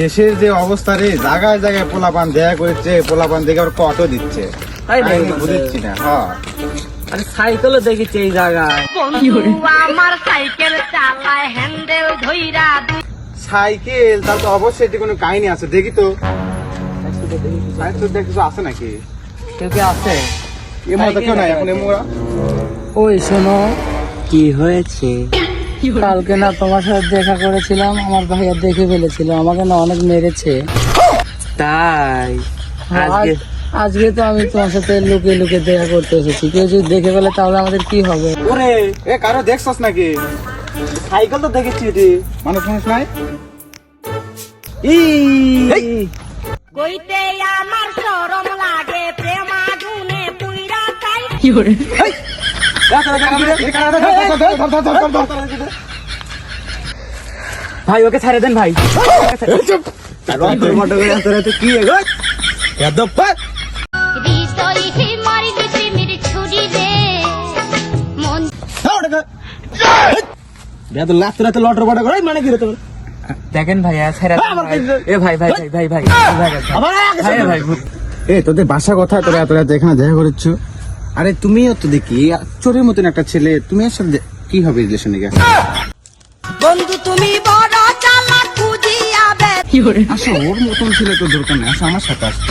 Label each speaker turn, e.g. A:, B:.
A: দেশের যে অবস্থা রে জায়গায় জায়গায় পোলাপান দেয়া করেছে পোলাপান দেখে আবার কত দিচ্ছে।
B: তাই
A: বুঝছি না হ্যাঁ।
B: আরে সাইকেলও দেখেছি এই জায়গায়।
C: আমার সাইকেল চালায় হ্যান্ডেল ধইরা
A: সাইকেল তার তো অবশ্যই এটি কোনো কাহিনী আছে দেখি তো। সাইকেল দেখি কিছু আছে নাকি?
B: কেউ কি আছে?
A: এমন তো কেউ নাই এখন এমরা
B: ওই শোনো কি হয়েছে? কালকে না তোমার সাথে দেখা করেছিলাম আমার ভাইয়া দেখে ফেলেছিল আমাকে না অনেক মেরেছে।
D: তাই?
B: আজকে? আজকে তো আমি তোমার সাথে লুকিয়ে লুকিয়ে দেখা করতে এসেছি। কেউ যদি দেখে ফেলে তাহলে আমাদের কি হবে?
A: ওরে এ কারও দেখছস নাকি?
D: সাইকেল তো দেখেছি রে।
A: মানুষ মানুষ নাই?
C: কইতে আমার শরম লাগে প্রেম আগুনে পুইরা চাই
D: ভাই ওকে ছেড়ে দেন ভাই
E: কি
D: লটর বড় ভাই
B: ভাই ভাই ভাই ভাই ভাই ভাই ভাই ভাই ভাই ভাই ভাই ভাই ভাই ভাই ভাই
A: এ তোদের বাসা কথা তোরা তোরা এখানে দেখা করছ আরে তুমিও তো দেখি চোরের মতন একটা ছেলে তুমি এর সাথে কি হবে রিলেশনে গেছে
C: বন্ধু তুমি বড় চালাক বুঝিয়া বে
A: আসো ওর মতন ছেলে তো দরকার নেই আসো আমার সাথে আসতে